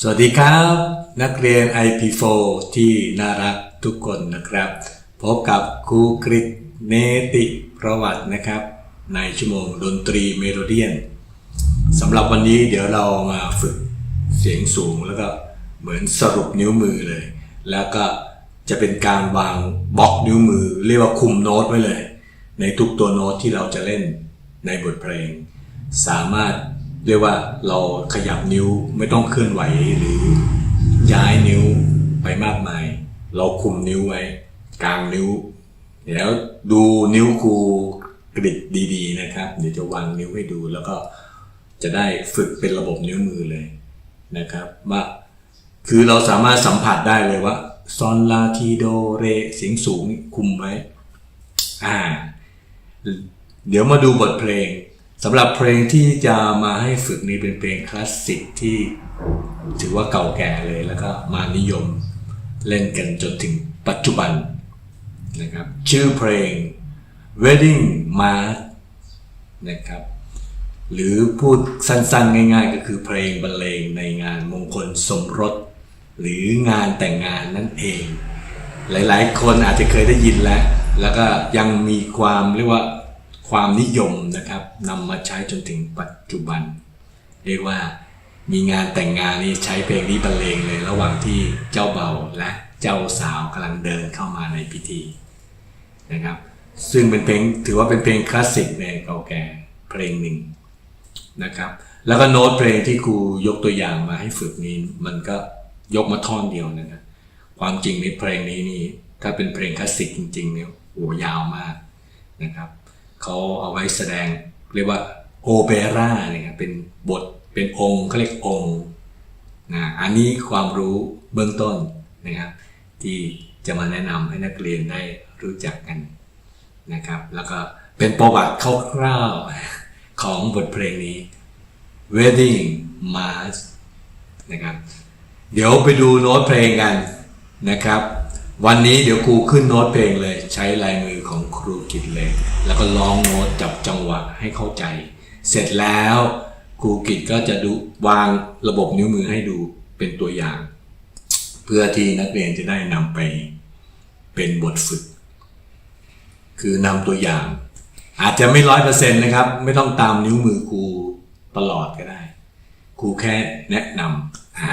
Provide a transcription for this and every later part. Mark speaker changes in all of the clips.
Speaker 1: สวัสดีครับ นักเรียน IP4 ที่น่ารักทุกคนนะครับ พบกับครูกริตเนติประวัตินะครับ ในชั่วโมงดนตรีเมโลเดียนสำหรับวันนี้เดี๋ยวเรามาฝึกเสียงสูงแล้วก็เหมือนสรุปนิ้วมือเลย แล้วก็จะเป็นการวางบล็อกนิ้วมือ เรียกว่าคุมโน้ตไว้เลย ในทุกตัวโน้ตที่เราจะเล่นในบทเพลง สามารถ เรียกว่าเราขยับนิ้วไม่ต้องเคลื่อนไหวหรือย้ายนิ้วไปมากมาย เราคุมนิ้วไว้กลางนิ้วเดี๋ยวดูนิ้วครูกริดดีๆนะครับ เดี๋ยวจะวางนิ้วให้ดู แล้วก็จะได้ฝึกเป็นระบบนิ้วมือเลยนะครับว่าคือเราสามารถสัมผัสได้เลยว่าซอนลาทีโดเรเสียงสูงคุมไว้ อ่า เดี๋ยวมาดูบทเพลง สำหรับเพลงที่จะมาให้ฝึกนี้เป็นเพลงคลาสสิกที่ถือว่าเก่าแก่เลยแล้วก็มานิยมเล่นกันจนถึงปัจจุบันนะครับชื่อเพลง Wedding March นะครับหรือพูดสั้นๆ ง่ายๆ ก็คือเพลงบรรเลงในงานมงคลสมรส หรืองานแต่งงานนั่นเอง หลายๆ คนอาจจะเคยได้ยินแล้ว แล้วก็ยังมีความเรียกว่า ความนิยมนะครับนำมาใช้จนถึงปัจจุบัน เรียกว่ามีงานแต่งงานนี่ใช้เพลงนี้บรรเลงเลย ระหว่างที่เจ้าเบ่าและเจ้าสาวกำลังเดินเข้ามาในพิธีนะครับ ซึ่งเป็นเพลงถือว่าเป็นเพลงคลาสสิกในเก่าแก่เพลงหนึ่งนะครับ แล้วก็โน้ตเพลงที่ครูยกตัวอย่างมาให้ฝึกนี้มันก็ยกมาท่อนเดียวนะครับความจริงในเพลงนี้นี่ถ้าเป็นเพลงคลาสสิกจริงๆเนี่ยโอ้ยาวมากนะครับ เขาเอาไว้แสดงเรียกว่าโอเปร่าเนี่ยครับเป็นบทเป็นองค์เขาเรียกองค์นะอันนี้ความรู้เบื้องต้นนะครับที่จะมาแนะนำให้นักเรียนได้รู้จักกันนะครับ แล้วก็เป็นประวัติคร่าวๆของบทเพลงนี้ Wedding March นะครับ เดี๋ยวไปดูโน้ตเพลงกันนะครับ วันนี้เดี๋ยวครูขึ้นโน้ตเพลงเลย ใช้ลายมือของครูกิตเลย แล้วก็ร้องโน้ตจับจังหวะให้เข้าใจ เสร็จแล้วครูกิตก็จะดูวางระบบนิ้วมือให้ดูเป็นตัวอย่าง เพื่อที่นักเรียนจะได้นำไปเป็นบทฝึก คือนำตัวอย่าง อาจจะไม่ร้อยเปอร์เซ็นต์นะครับ ไม่ต้องตามนิ้วมือครูตลอดก็ได้ครูแค่แนะนำอ่า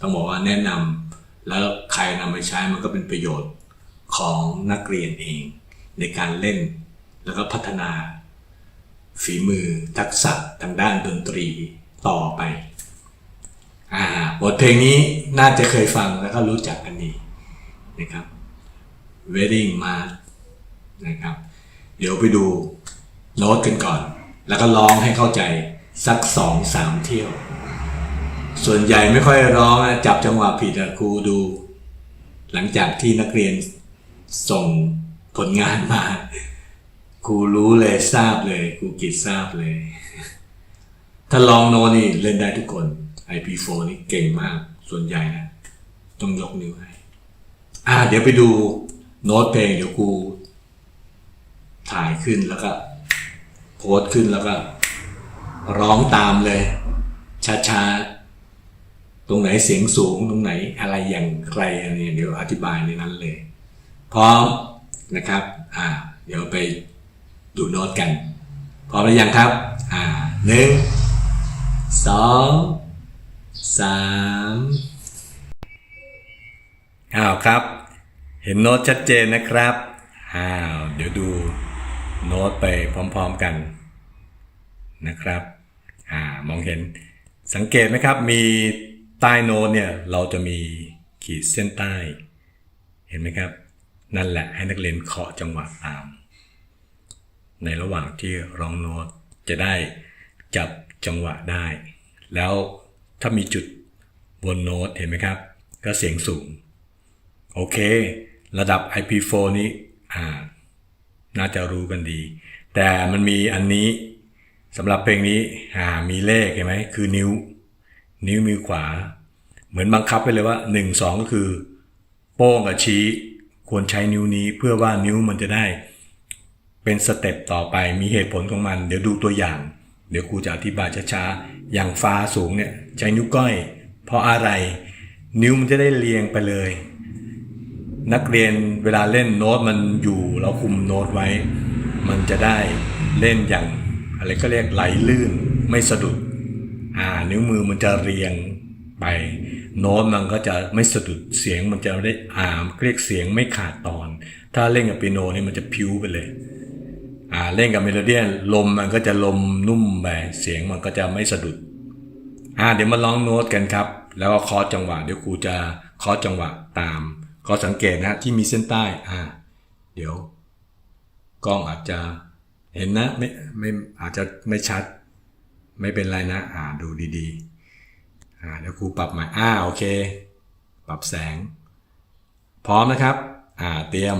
Speaker 1: ต้องบอกว่าแนะนำแล้วใครนำไปใช้มันก็เป็นประโยชน์ของนักเรียนเองในการเล่น แล้วก็พัฒนา ฝีมือทักษะทางด้านดนตรีต่อไปอ่าบทเพลงนี้น่าจะเคยฟังแล้วก็รู้จักกันดีนะครับ Wedding March นะครับ เดี๋ยวไปดูโน้ตกันก่อน แล้วก็ร้องให้เข้าใจสักสองสามเที่ยว ส่วนใหญ่ไม่ค่อยร้องนะจับจังหวะผิดอะครูดู หลังจากที่นักเรียนส่งผลงานมา ครูรู้เลยทราบเลยครูกิจทราบเลย ถ้าลองโนนี่เล่นได้ทุกคน IP4 นี่เก่งมากส่วนใหญ่นะต้องยกนิ้วให้ อ่า เดี๋ยวไปดูโน้ตเพลงเดี๋ยวครูถ่ายขึ้นแล้วก็โพสต์ขึ้นแล้วก็ ร้องตามเลย ช้าๆ ตรงไหนเสียงสูงตรงไหนอะไรอย่างไรอันนี้เดี๋ยวอธิบายในนั้นเลย พร้อมนะครับ อ่า เดี๋ยวไป ดูโน้ตกัน พร้อมหรือยังครับ อ่าหนึ่งสองสามอ้าวครับ เห็นโน้ตชัดเจนนะครับอ้าวเดี๋ยวดูโน้ตไปพร้อมๆกันนะครับอ่ามองเห็นสังเกตไหมครับ มีใต้โน้ตเนี่ยเราจะมีขีดเส้นใต้ เห็นไหมครับ นั่นแหละให้นักเรียนเคาะจังหวะตาม ในระหว่างที่ร้องโน้ตจะได้จับจังหวะได้ แล้วถ้ามีจุดบนโน้ตเห็นไหมครับ ก็เสียงสูง โอเค ระดับ IP4 นี้อ่าน่าจะรู้กันดี แต่มันมีอันนี้สำหรับเพลงนี้อ่ามีเลขเห็นไหมคือนิ้ว นิ้วมือขวา เหมือนบังคับไปเลยว่า 1 2 ก็คือ โป้งกับชี้ ควรใช้นิ้วนี้เพื่อว่านิ้วมันจะได้ เป็นสเต็ปต่อไปมีเหตุผลของมัน เดี๋ยวดูตัวอย่าง เดี๋ยวครูจะอธิบายช้าๆ อย่างฟ้าสูงเนี่ยใช้นิ้วก้อย เพราะอะไร นิ้วมันจะได้เรียงไปเลย นักเรียนเวลาเล่นโน้ตมันอยู่เราคุมโน้ตไว้ มันจะได้เล่นอย่าง อะไรก็เรียกไหลลื่นไม่สะดุดอ่านิ้วมือมันจะเรียงไป โน้ตมันก็จะไม่สะดุดเสียงมันจะได้อ่าเรียกเสียงไม่ขาดตอน ถ้าเล่นกับเปียโนนี่มันจะพิ้วไปเลย เล่นกับเมโลเดียนลมมันก็จะลมนุ่มไปเสียงมันก็จะไม่สะดุดอ่าเดี๋ยวมาลองโน้ตกันครับ แล้วก็คอจังหวะเดี๋ยวครูจะคอจังหวะตาม ก็สังเกตนะที่มีเส้นใต้อ่าเดี๋ยว กล้องอาจจะเห็นนะไม่ไม่อาจจะไม่ชัด ไม่เป็นไรนะอ่าดูดีๆอ่าเดี๋ยวครูปรับใหม่อ่าโอเค ปรับแสง พร้อมนะครับอ่าเตรียม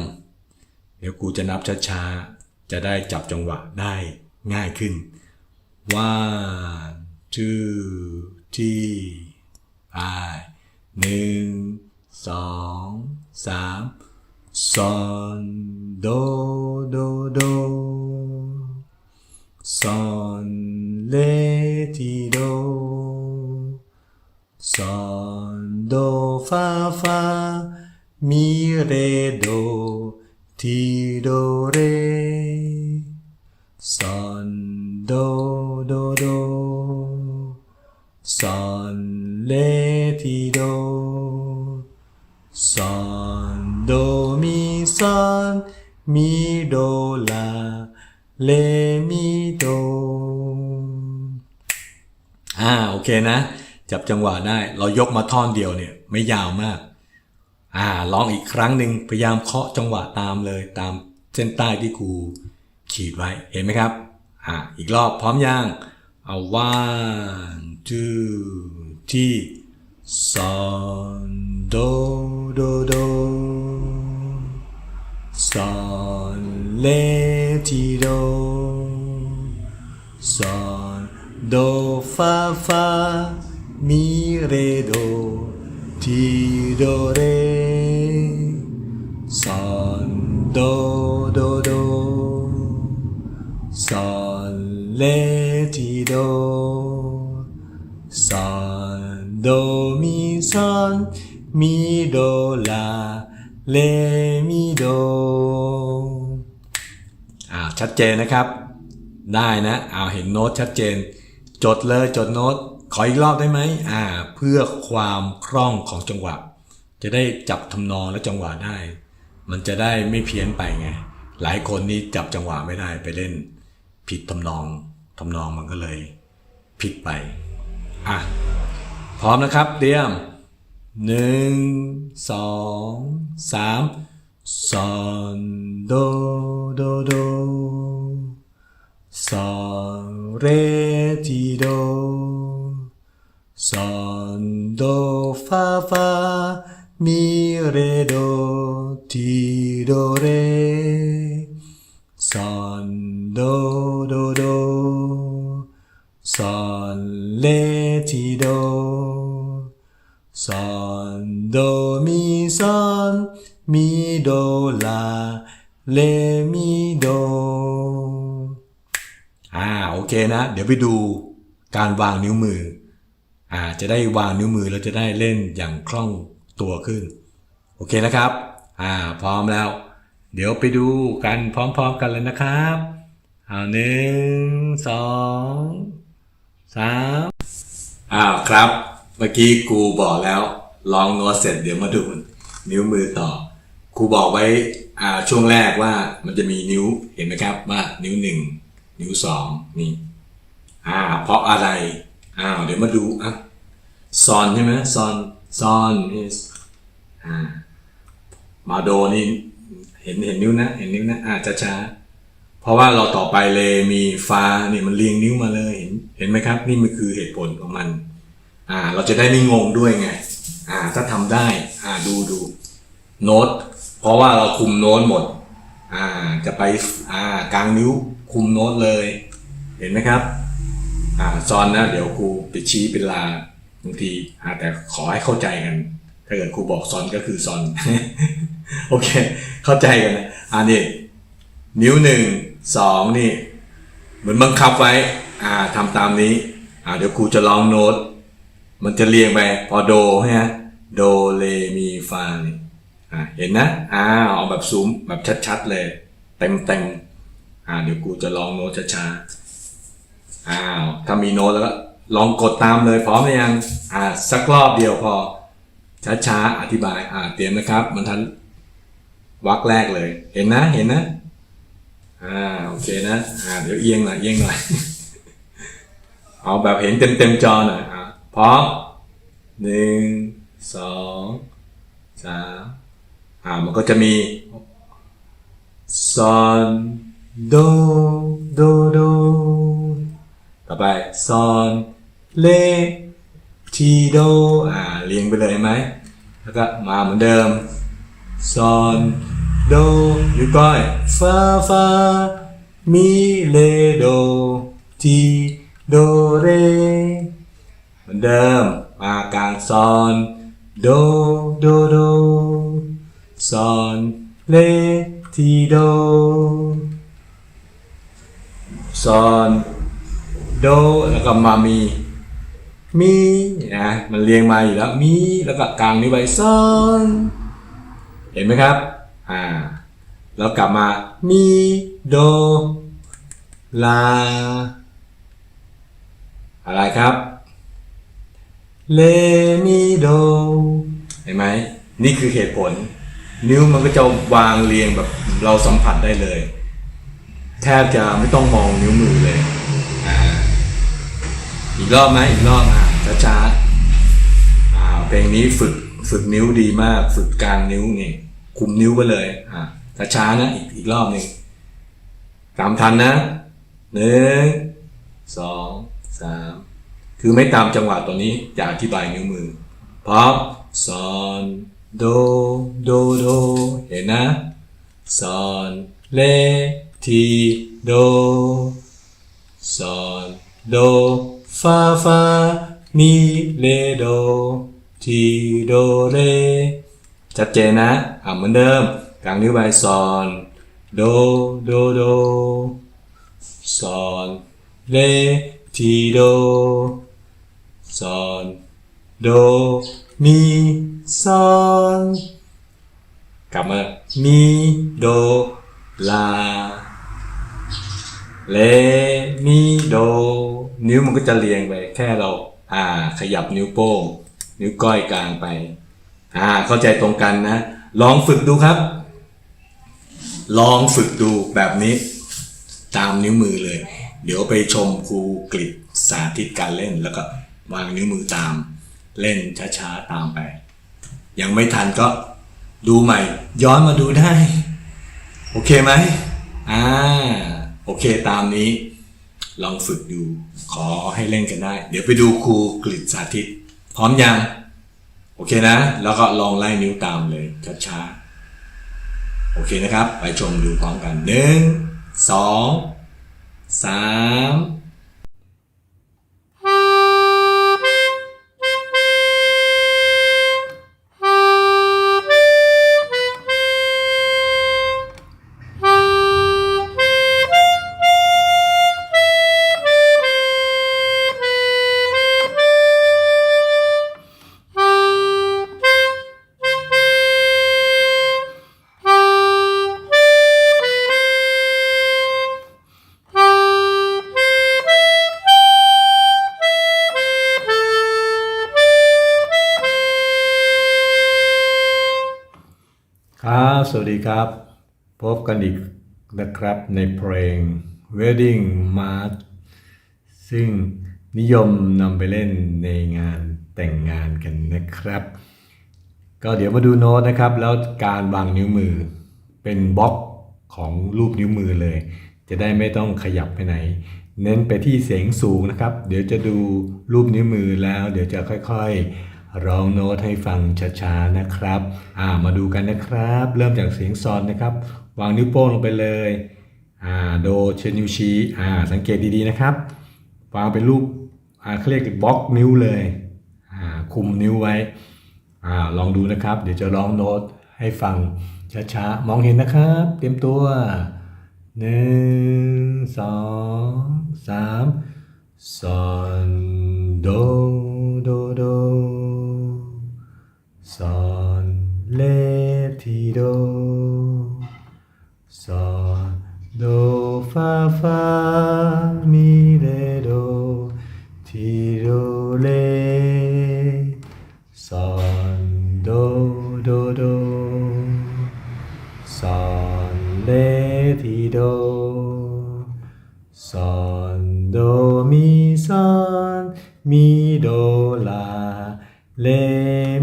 Speaker 1: เดี๋ยวกูจะนับช้าๆ จะได้จับจังหวะได้ง่ายขึ้น one two three ไปหนึ่งสองสามซอนโดโดโดซอนเลทีโดซอนโดฟาฟามีเรโดที โดเรซอนโดโดโดซอนเลทีโดซอนโดมีซอนมีโดลาเลมีโดอ่าโอเคนะ จับจังหวะได้เรายกมาท่อนเดียวเนี่ยไม่ยาวมากอ่าลองอีกครั้งหนึ่งพยายามเคาะจังหวะตามเลยตามเส้นใต้ที่ครู ขีดไว้เห็นไหมครับอ่าอีกรอบพร้อมยังเอา one two three ซอนโดโดโดซอนเลทีโดซอนโดฟาฟามีเรโดทีโดเรซอนโด ซอนเลทีโดซอนโดมีซอนมีโดลาเลมีโดอ่าชัดเจนนะครับ ได้นะเอาเห็นโน้ตชัดเจน จดเลยจดโน้ต ขออีกรอบได้ไหมอ่า เพื่อความคล่องของจังหวะ จะได้จับทำนองและจังหวะได้ มันจะได้ไม่เพี้ยนไปไง หลายคนนี่จับจังหวะไม่ได้ไปเล่น ผิดทำนองทำนองมันก็เลยผิดไป อะ พร้อมนะครับเตรียมหนึ่งสองสามซอนโดโดโดซอนเรทีโดซอนโดฟาฟามีเรโดทีโดเรซอน โดโดโดซอนเลทีโดซอนโดมีซอนมีโดลาเลมีโดอ่าโอเคนะ เดี๋ยวไปดูการวางนิ้วมืออ่าจะได้วางนิ้วมือแล้วจะได้เล่นอย่างคล่องตัวขึ้น โอเคนะครับ อ่าพร้อมแล้ว เดี๋ยวไปดูกันพร้อมๆกันเลยนะครับ เอาหนึ่งสองสามอ้าวครับ เมื่อกี้กูบอกแล้ว ลองโน้ตเสร็จเดี๋ยวมาดูนิ้วมือต่อครูบอกไว้อ่าช่วงแรกว่ามันจะมีนิ้วเห็นไหมครับว่านิ้วหนึ่งนิ้วสองนี่อ่าเพราะอะไรอ้าวเดี๋ยวมาดูอะซอนใช่ไหมซอนซอนนี่อ่ามาโดนี่เห็นเห็นนิ้วนะ เห็นนิ้วนะอ่าจะช้าๆ เพราะว่าเราต่อไปเลมีฟ้าเนี่ยมันเรียงนิ้วมาเลยเห็นเห็นไหมครับ นี่มันคือเหตุผลของมันอ่าเราจะได้ไม่งงด้วยไงอ่าถ้าทำได้อ่าดูดูโน้ตเพราะว่าเราคุมโน้ตหมดอ่าจะไปอ่ากลางนิ้วคุมโน้ตเลย เห็นไหมครับอ่าซอนนะเดี๋ยวครูไปชี้เป็นลาบางทีอ่าแต่ขอให้เข้าใจกัน ถ้าเกิดครูบอกซอนก็คือซอนโอเค เข้าใจกันนะอ่านี่นิ้วหนึ่ง สองนี่ เหมือนบังคับไว้อ่าทำตามนี้อ่าเดี๋ยวครูจะลองโน้ต มันจะเรียงไปพอโดใช่ไหมโดเลมีฟานี่อะเห็นนะอ้าวเอาแบบซูมแบบชัดๆเลย เต็มเต็มๆอ่าเดี๋ยวกูจะลองโน้ตช้าๆอ้าวถ้ามีโน้ตแล้วก็ลองกดตามเลยพร้อมหรือยังอ่าสักรอบเดียวพอช้าๆอธิบายอ่าเตรียมนะครับมันทันวักแรกเลย เห็นนะเห็นนะ อ่าโอเคนะอ่าเดี๋ยวเอียงหน่อยเอียงหน่อย เอาแบบเห็นเต็มเต็มจอหน่อยอ่าพร้อมหนึ่งสองสามอ่ามันก็จะมีซอนโดโดโดต่อไปซอนเลทีโดอ่าเรียงไปเลยไหมแล้วก็มาเหมือนเดิมซอน โดนิ้วก้อยฟาฟามีเลโดทีโดเรเหมือนเดิมมากลางซอนโดโดโดซอนเลทีโดซอนโดแล้วก็มามีมีนะมันเรียงมาอยู่แล้วมีแล้วก็กลางนิ้วไปซอน เห็นไหมครับ อ่า แล้วกลับมา มี โด ลา อะไรครับ เลมีโด เห็นไหม นี่คือเหตุผล นิ้วมันก็จะวางเรียงแบบเราสัมผัสได้เลย แทบจะไม่ต้องมองนิ้วมือเลยอีกรอบไหมอีกรอบอะช้าๆอ่าเพลงนี้ฝึกฝึกนิ้วดีมาก ฝึกกลางนิ้วนี่ คุมนิ้วไปเลย อ่าช้านะอีกอีกรอบหนึ่งตามทันนะหนึ่งสองสามคือไม่ตามจังหวะตัวนี้จะอธิบายนิ้วมือพร้อมซอนโดโดโดเห็นนะซอนเลทีโดซอนโดฟาฟามีเลโดทีโดเร ชัดเจนนะอะเหมือนเดิมกลางนิ้วไปซอนโดโดโดซอนเลทีโดซอนโดมีซอนกลับมามีโดลาเลมีโด นิ้วมันก็จะเรียงไปแค่เราอ่าขยับนิ้วโป้ง นิ้วก้อยกลางไป อ่าเข้าใจตรงกันนะ ลองฝึกดูครับ ลองฝึกดูแบบนี้ ตามนิ้วมือเลย เดี๋ยวไปชมครูกริดสาธิตการเล่นแล้วก็วางนิ้วมือตาม เล่นช้าๆตามไป ยังไม่ทันก็ดูใหม่ ย้อนมาดูได้ โอเคไหมอ่าโอเคตามนี้ ลองฝึกดูขอให้เล่นกันได้ เดี๋ยวไปดูครูกฤษสาธิต พร้อมยัง โอเคนะ แล้วก็ลองไล่นิ้วตามเลยช้าๆ โอเคนะครับ ไปชมดูพร้อมกันหนึ่งสองสาม วัสดีครับ พบกันอีกนะครับในเพลง Wedding March ซึ่งนิยมนำไปเล่นในงานแต่งงานกันนะครับ ก็เดี๋ยวมาดูโน้ตนะครับ แล้วการวางนิ้วมือเป็นบล็อกของรูปนิ้วมือเลย จะได้ไม่ต้องขยับไปไหน เน้นไปที่เสียงสูงนะครับ เดี๋ยวจะดูรูปนิ้วมือแล้ว เดี๋ยวจะค่อยๆ ร้องโน้ตให้ฟังช้าๆนะครับอ่ามาดูกันนะครับ เริ่มจากเสียงซอนนะครับ วางนิ้วโป้งลงไปเลยอ่าโดเชนิวชีอ่าสังเกตดีๆนะครับ วางเป็นรูปอ่าเขาเรียกบล็อกนิ้วเลยอ่าคุมนิ้วไว้อ่าลองดูนะครับ เดี๋ยวจะร้องโน้ตให้ฟังช้าๆ มองเห็นนะครับ เตรียมตัวหนึ่งสองสามซอนโดโดโด ซอนเลทีโดซอนโดฟาฟามีเรโดทีโดเลซอน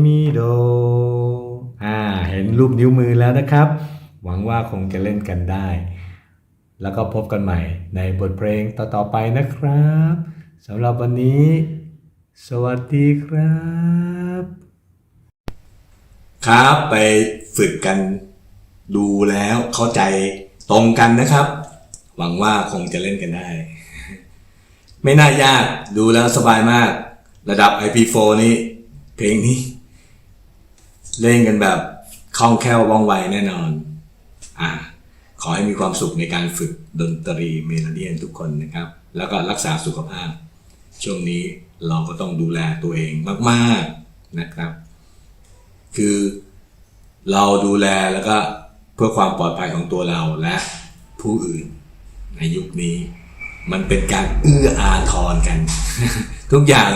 Speaker 1: มีโดอ่าเห็นรูปนิ้วมือแล้วนะครับ หวังว่าคงจะเล่นกันได้ แล้วก็พบกันใหม่ในบทเพลงต่อๆไปนะครับสำหรับวันนี้ สวัสดีครับ ครับไปฝึกกันดูแล้วเข้าใจตรงกันนะครับ หวังว่าคงจะเล่นกันได้ ไม่น่ายากดูแล้วสบายมาก ระดับ IP4 นี่เพลงนี้ เล่นกันแบบคล่องแคล่วว่องไวแน่นอนอ่าขอให้มีความสุขในการฝึกดนตรีเมโลเดียนทุกคนนะครับ แล้วก็รักษาสุขภาพ ช่วงนี้เราก็ต้องดูแลตัวเองมากๆนะครับ คือเราดูแลแล้วก็เพื่อความปลอดภัยของตัวเราและผู้อื่นในยุคนี้ มันเป็นการเอื้ออาทรกัน ทุกอย่าง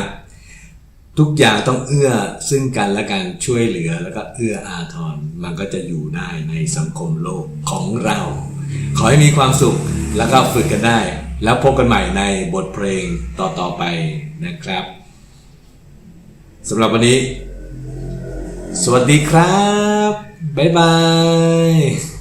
Speaker 1: ทุกอย่างต้องเอื้อซึ่งกันและกันช่วยเหลือแล้วก็เอื้ออาทรมันก็จะอยู่ได้ในสังคมโลกของเรา ขอให้มีความสุขแล้วก็ฝึกกันได้ แล้วพบกันใหม่ในบทเพลงต่อๆไปนะครับสำหรับวันนี้ สวัสดีครับ บ๊ายบาย